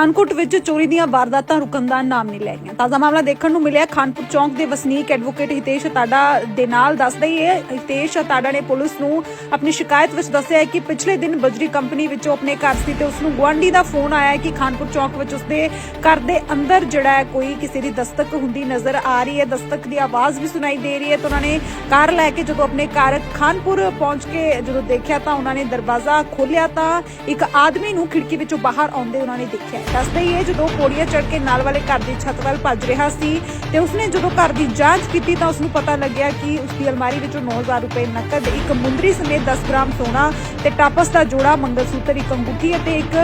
ਪਠਾਨਕੋਟ ਵਿੱਚ ਚੋਰੀ ਦੀਆਂ ਵਾਰਦਾਤਾਂ ਰੁਕਣ ਦਾ ਨਾਮ ਨਹੀਂ ਲੈ ਰਹੀਆਂ। ਤਾਜ਼ਾ ਮਾਮਲਾ ਦੇਖਣ ਨੂੰ ਮਿਲਿਆ। ਖਾਨਪੁਰ ਚੌਂਕ ਦੇ ਵਸਨੀਕ ਐਡਵੋਕੇਟ ਹਿਤੇਸ਼ ਤਾੜਾ ਦੇ ਨਾਲ ਦੱਸਦਾ ਹੀ ਹੈ, ਹਿਤੇਸ਼ ਤਾੜਾ ਨੇ ਪੁਲਿਸ ਨੂੰ ਆਪਣੀ ਸ਼ਿਕਾਇਤ ਵਿੱਚ ਦੱਸਿਆ ਹੈ ਕਿ ਪਿਛਲੇ ਦਿਨ ਬਜਰੀ ਕੰਪਨੀ ਵਿੱਚੋਂ ਆਪਣੇ ਘਰ ਸੀ ਤੇ ਉਸ ਨੂੰ ਗੁਆਂਢੀ ਦਾ ਫੋਨ ਆਇਆ ਕਿ ਖਾਨਪੁਰ ਚੌਂਕ ਵਿੱਚ ਉਸਦੇ ਘਰ ਦੇ ਅੰਦਰ ਜਿਹੜਾ ਹੈ ਕੋਈ ਕਿਸੇ ਦੀ ਦਸਤਕ ਹੁੰਦੀ ਨਜ਼ਰ ਆ ਰਹੀ ਹੈ। ਦਸਤਕ ਦੀ ਆਵਾਜ਼ ਵੀ ਸੁਣਾਈ ਦੇ ਰਹੀ ਹੈ ਤਾਂ ਉਹਨਾਂ ਨੇ ਕਾਰ ਲੈ ਕੇ ਜਦੋਂ ਆਪਣੇ ਘਰ ਖਾਨਪੁਰ ਪਹੁੰਚ ਕੇ ਜਦੋਂ ਦੇਖਿਆ ਤਾਂ ਉਹਨਾਂ ਨੇ ਦਰਵਾਜ਼ਾ ਖੋਲ੍ਹਿਆ ਤਾਂ ਇੱਕ ਆਦਮੀ ਨੂੰ ਖਿੜਕੀ ਵਿੱਚੋਂ ਬਾਹਰ ਆਉਂਦੇ ਉਹਨਾਂ ਨੇ ਦੇਖਿਆ। ਦੱਸਦਾ ਹੀ ਹੈ ਜਦੋਂ ਪੌੜੀਆਂ ਚੜ੍ਹ ਕੇ ਨਾਲ ਵਾਲੇ ਘਰ ਦੀ ਛੱਤ ਵੱਲ ਭੱਜ ਰਿਹਾ ਸੀ ਤੇ ਉਸਨੇ ਜਦੋਂ ਘਰ ਦੀ ਜਾਂਚ ਕੀਤੀ ਤਾਂ ਉਸਨੂੰ ਪਤਾ ਲੱਗਿਆ ਕਿ ਉਸਦੀ ਅਲਮਾਰੀ ਵਿੱਚੋਂ 9000 ਰੁਪਏ ਨਕਦ ਇੱਕ ਮੁੰਦਰੀ ਸਮੇਤ 10 ਗ੍ਰਾਮ ਸੋਨਾ ਤੇ ਟਾਪਸ ਦਾ ਜੋੜਾ ਮੰਗਲਸੂਤਰ ਇੱਕ ਅੰਗੂਠੀ ਅਤੇ ਇੱਕ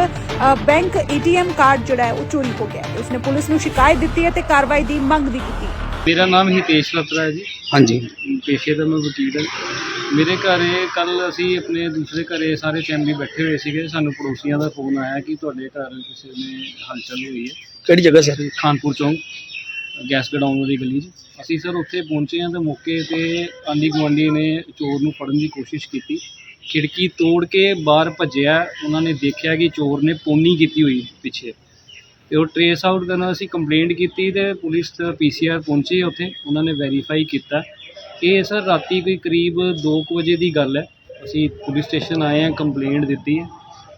ਬੈਂਕ ਏਟੀਐਮ ਕਾਰਡ ਜਿਹੜਾ ਹੈ ਉਹ ਚੋਰੀ ਹੋ ਗਿਆ। ਉਸਨੇ ਪੁਲਿਸ ਨੂੰ ਸ਼ਿਕਾਇਤ ਦਿੱਤੀ ਹੈ ਤੇ ਕਾਰਵਾਈ ਦੀ ਮੰਗ ਵੀ ਕੀਤੀ। ਮੇਰਾ ਨਾਮ ਹਿਤੇਸ਼ ਲਤਰਾ ਹੈ ਜੀ। ਹਾਂਜੀ। ਪੇਸ਼ੇ ਦਾ ਮੈਂ ਵਕੀਲ ਹਾਂ। ਮੇਰੇ ਘਰੇ ਕੱਲ ਅਸੀਂ ਆਪਣੇ ਦੂਸਰੇ ਘਰੇ ਸਾਰੇ ਫੈਮਿਲੀ ਬੈਠੇ ਹੋਏ ਸੀਗੇ। ਸਾਨੂੰ ਪੜੋਸੀਆਂ ਦਾ ਫੋਨ ਆਇਆ ਕਿ ਤੁਹਾਡੇ ਘਰ ਕਿਸੇ ਨੇ ਹਲਚਲ ਹੋਈ ਹੈ। ਕਿਹੜੀ ਜਗ੍ਹਾ ਸਰ ਤੇ ਖਾਨਪੁਰ ਚੌਂਕ ਗੈਸ ਗਡਾਊਨ ਵਾਲੀ ਗਲੀ 'ਚ। ਅਸੀਂ ਸਰ ਉੱਥੇ ਪਹੁੰਚੇ ਹਾਂ ਤੇ ਮੌਕੇ ਤੇ ਆਂਢੀ ਗੁਆਂਢੀ ਨੇ ਚੋਰ ਨੂੰ ਫੜਨ ਦੀ ਕੋਸ਼ਿਸ਼ ਕੀਤੀ। ਖਿੜਕੀ ਤੋੜ ਕੇ ਬਾਹਰ ਭੱਜਿਆ। ਉਹਨਾਂ ਨੇ ਦੇਖਿਆ ਕਿ ਚੋਰ ਨੇ ਪੋਨੀ ਕੀਤੀ ਹੋਈ ਪਿੱਛੇ। ਤੇ ਉਹ ਟਰੇਸ ਆਊਟ ਕਰਨ ਅਸੀਂ ਕੰਪਲੇਂਟ ਕੀਤੀ ਤੇ ਪੁਲਿਸ ਪੀਸੀਆਰ ਪਹੁੰਚੀ ਉੱਥੇ। ਉਹਨਾਂ ਨੇ ਵੈਰੀਫਾਈ ਕੀਤਾ। ਇਹ ਸਰ ਰਾਤੀ ਕੋਈ ਕਰੀਬ 2 ਵਜੇ ਦੀ ਗੱਲ ਹੈ। ਅਸੀਂ ਪੁਲਿਸ ਸਟੇਸ਼ਨ ਆਏ ਹਾਂ ਕੰਪਲੇਂਟ ਦਿੱਤੀ ਹੈ।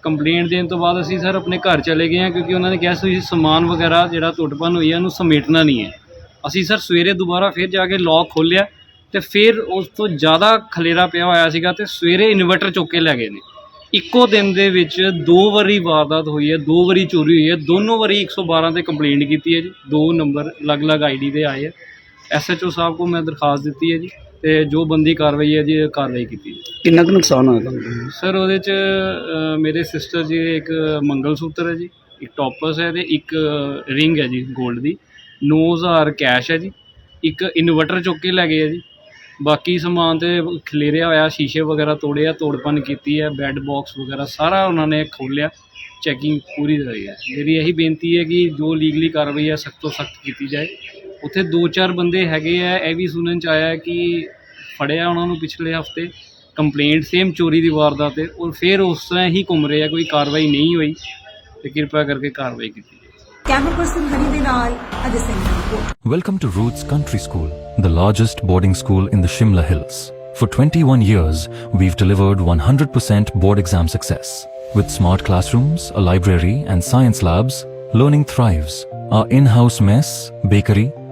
ਕੰਪਲੇਂਟ ਦੇਣ ਤੋਂ ਬਾਅਦ ਅਸੀਂ ਸਰ ਆਪਣੇ ਘਰ ਚਲੇ ਗਏ ਹਾਂ ਕਿਉਂਕਿ ਉਹਨਾਂ ਨੇ ਕਿਹਾ ਸੀ ਸਮਾਨ ਵਗੈਰਾ ਜਿਹੜਾ ਟੁੱਟ-ਭੰਨ ਹੋਈ ਹੈ, ਉਹਨੂੰ ਸਮੇਟਣਾ ਨਹੀਂ ਹੈ। ਅਸੀਂ ਸਰ ਸਵੇਰੇ ਦੁਬਾਰਾ ਫਿਰ ਜਾ ਕੇ ਲੌਕ ਖੋਲ੍ਹਿਆ ਤੇ ਫਿਰ ਉਸ ਤੋਂ ਜ਼ਿਆਦਾ ਖਲੇਰਾ ਪਿਆ ਹੋਇਆ ਸੀਗਾ ਤੇ ਸਵੇਰੇ ਇਨਵਰਟਰ ਚੁੱਕ ਕੇ ਲੈ ਗਏ ਨੇ। ਇੱਕੋ ਦਿਨ ਦੇ ਵਿੱਚ ਦੋ ਵਾਰੀ ਵਾਰਦਾਤ ਹੋਈ ਹੈ, ਦੋ ਵਾਰੀ ਚੋਰੀ ਹੋਈ ਹੈ, ਦੋਨੋਂ ਵਾਰੀ 112 ਤੇ ਕੰਪਲੇਂਟ ਕੀਤੀ ਹੈ ਜੀ। ਦੋ ਨੰਬਰ ਅਲੱਗ-ਅਲੱਗ ਆਈਡੀ ਦੇ ਆਏ ਹੈ। ਐਸਐਚਓ ਸਾਹਿਬ ਕੋ ਮੈਂ ਦਰਖਾਸਤ ਦਿੱਤੀ ਹੈ ਜੀ ਤੇ ਜੋ ਬੰਦੀ ਕਾਰਵਾਈ ਹੈ ਜੀ ਇਹ ਕਾਰਵਾਈ ਕੀਤੀ ਹੈ ਕਿੰਨਾ ਕੁ ਨੁਕਸਾਨ ਹੋਇਆ ਤੁਹਾਨੂੰ? ਸਰ ਉਹਦੇ ਚ ਅ, ਮੇਰੇ ਸਿਸਟਰ ਜੀ ਦੇ ਇੱਕ ਮੰਗਲ ਸੂਤਰ ਹੈ ਜੀ ਇੱਕ ਟੋਪਸ ਹੈ ਤੇ ਇੱਕ ਰਿੰਗ ਹੈ ਜੀ 골ਡ ਦੀ 9000 ਕੈਸ਼ ਹੈ ਜੀ ਇੱਕ ਇਨਵਰਟਰ ਚੁੱਕ ਕੇ ਲੈ ਗਏ ਹੈ ਜੀ। ਬਾਕੀ ਸਮਾਨ ਤੇ ਖਲੇਰਿਆ ਹੋਇਆ ਸ਼ੀਸ਼ੇ ਵਗੈਰਾ ਤੋੜਿਆ ਤੋੜਪਨ ਕੀਤੀ ਹੈ ਬੈੱਡ ਬਾਕਸ ਵਗੈਰਾ ਸਾਰਾ ਉਹਨਾਂ ਨੇ ਖੋਲਿਆ ਚੈਕਿੰਗ ਪੂਰੀ ਰਹੀ ਹੈ। ਮੇਰੀ ਇਹੀ ਬੇਨਤੀ ਹੈ ਕਿ ਜੋ ਲੀਗਲੀ ਕਾਰਵਾਈ ਹੈ ਸਖਤ ਤੋਂ ਸਖਤ ਕੀਤੀ ਜਾਏ। ਉੱਥੇ ਦੋ ਚਾਰ ਬੰਦੇ ਹੈਗੇ ਆ ਇਹ ਵੀ ਸੁਣਨ ਚ ਆਇਆ ਕਿ ਫੜਿਆ ਉਹਨਾਂ ਨੂੰ ਪਿਛਲੇ ਹਫ਼ਤੇ ਕੰਪਲੇਂਟ ਸੇਮ ਚੋਰੀ ਦੀ ਵਾਰਦਾਤ ਤੇ ਔਰ ਫਿਰ ਉਸ ਤਰ੍ਹਾਂ ਹੀ ਘੁੰਮ ਰਹੇ ਆ ਕੋਈ ਕਾਰਵਾਈ ਨਹੀਂ ਹੋਈ ਤੇ ਕਿਰਪਾ ਕਰਕੇ ਕਾਰਵਾਈ ਕੀਤੀ ਜਾਏ ਕੈਮਰਾ ਪਰਸਨ ਹਰੀ ਦੇ ਨਾਲ ਅਜੇ ਸਿੰਘ ਦੀ report Welcome to Roots Country School, the largest boarding school in the Shimla Hills. For 21 years, we've delivered 100% board exam success. With smart classrooms, a library, and science labs, learning thrives. Our in house mess, bakery,